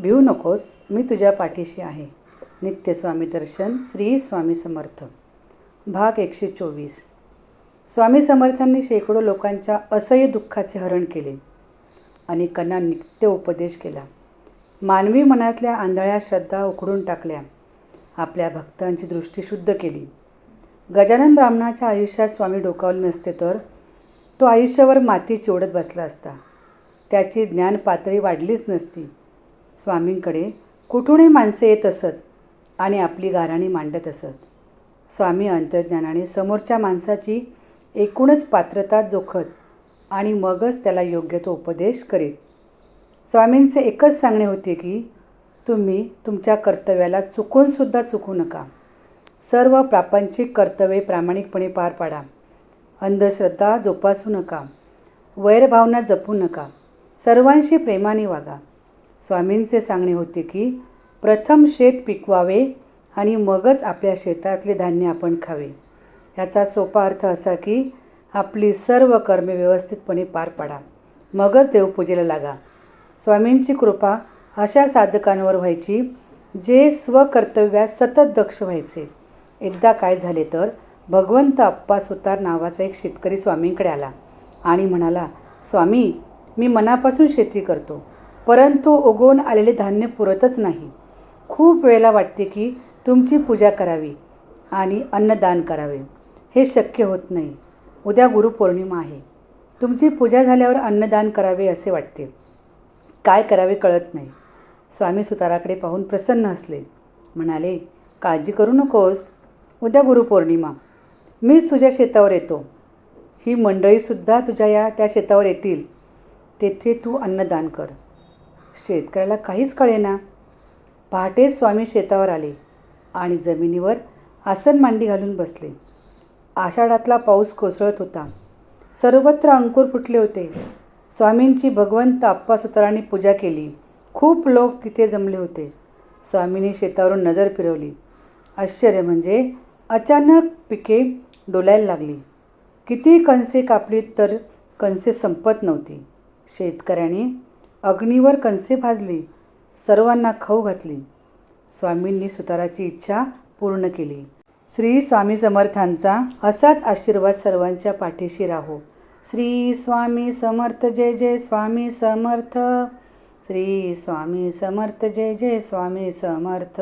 भिऊ नकोस मी तुझ्या पाठीशी आहे. नित्य स्वामी दर्शन श्री स्वामी समर्थ. भाग एकशे चोवीस. स्वामी समर्थांनी शेकडो लोकांच्या असह्य दुःखाचे हरण केले अनेकांना नित्य उपदेश केला. मानवी मनातल्या आंधळ्या श्रद्धा उकडून टाकल्या. आपल्या भक्तांची दृष्टी शुद्ध केली. गजानन ब्राह्मणाच्या आयुष्यात स्वामी डोकावले नसते तर तो आयुष्यावर माती चिवडत बसला असता. त्याची ज्ञान पातळी वाढलीच नसती. स्वामींकडे कुठूनही माणसे येत असत आणि आपली गाराणी मांडत असत. स्वामी अंतर्ज्ञानाने समोरच्या माणसाची एकूणच पात्रता जोखत आणि मगच त्याला योग्य तो उपदेश करीत. स्वामींचे एकच सांगणे होते की तुम्ही तुमच्या कर्तव्याला चुकूनसुद्धा चुकू नका. सर्व प्रापंचिक कर्तव्ये प्रामाणिकपणे पार पाडा. अंधश्रद्धा जोपासू नका. वैरभावना जपू नका. सर्वांशी प्रेमाने वागा. स्वामींचे सांगणे होते की प्रथम शेत पिकवावे आणि मगच आपल्या शेतातले धान्य आपण खावे. याचा सोपा अर्थ असा की आपली सर्व कर्मे व्यवस्थितपणे पार पाडा. मगच देवपूजेला लागा. स्वामींची कृपा अशा साधकांवर व्हायची जे स्वकर्तव्यात सतत दक्ष व्हायचे. एकदा काय झाले तर भगवंत अप्पा सुतार नावाचा एक शेतकरी स्वामींकडे आला आणि म्हणाला स्वामी मी मनापासून शेती करतो. परंतु उगवून आलेले धान्य पुरतच नाही. खूप वेळेला वाटते की तुमची पूजा करावी आणि अन्नदान करावे. हे शक्य होत नाही. उद्या गुरुपौर्णिमा आहे. तुमची पूजा झाल्यावर अन्नदान करावे असे वाटते. काय करावे कळत नाही. स्वामी सुताराकडे पाहून प्रसन्न असले म्हणाले काळजी करू नकोस. उद्या गुरुपौर्णिमा. मीच तुझ्या शेतावर येतो. ही मंडळीसुद्धा तुझ्या या त्या शेतावर येतील. तेथे तू अन्नदान कर. शेतकऱ्याला काहीच कळेना. पहाटे स्वामी शेतावर आले आणि जमिनीवर आसन मांडी घालून बसले. आषाढातला पाऊस कोसळत होता. सर्वत्र अंकुर फुटले होते. स्वामींची भगवंत आप्पा सुतारांनी पूजा केली. खूप लोक तिथे जमले होते. स्वामींनी शेतावरून नजर फिरवली. आश्चर्य म्हणजे अचानक पिके डोलायला लागली. किती कणसे कापली तर कणसे संपत नव्हती. शेतकऱ्यांनी अग्नीवर कणसे भाजली सर्वांना खाऊ घातली. स्वामींनी सुताराची इच्छा पूर्ण केली. श्री स्वामी समर्थांचा असाच आशीर्वाद सर्वांच्या पाठीशी राहो. श्री स्वामी समर्थ जय जय स्वामी समर्थ. श्री स्वामी समर्थ जय जय स्वामी समर्थ.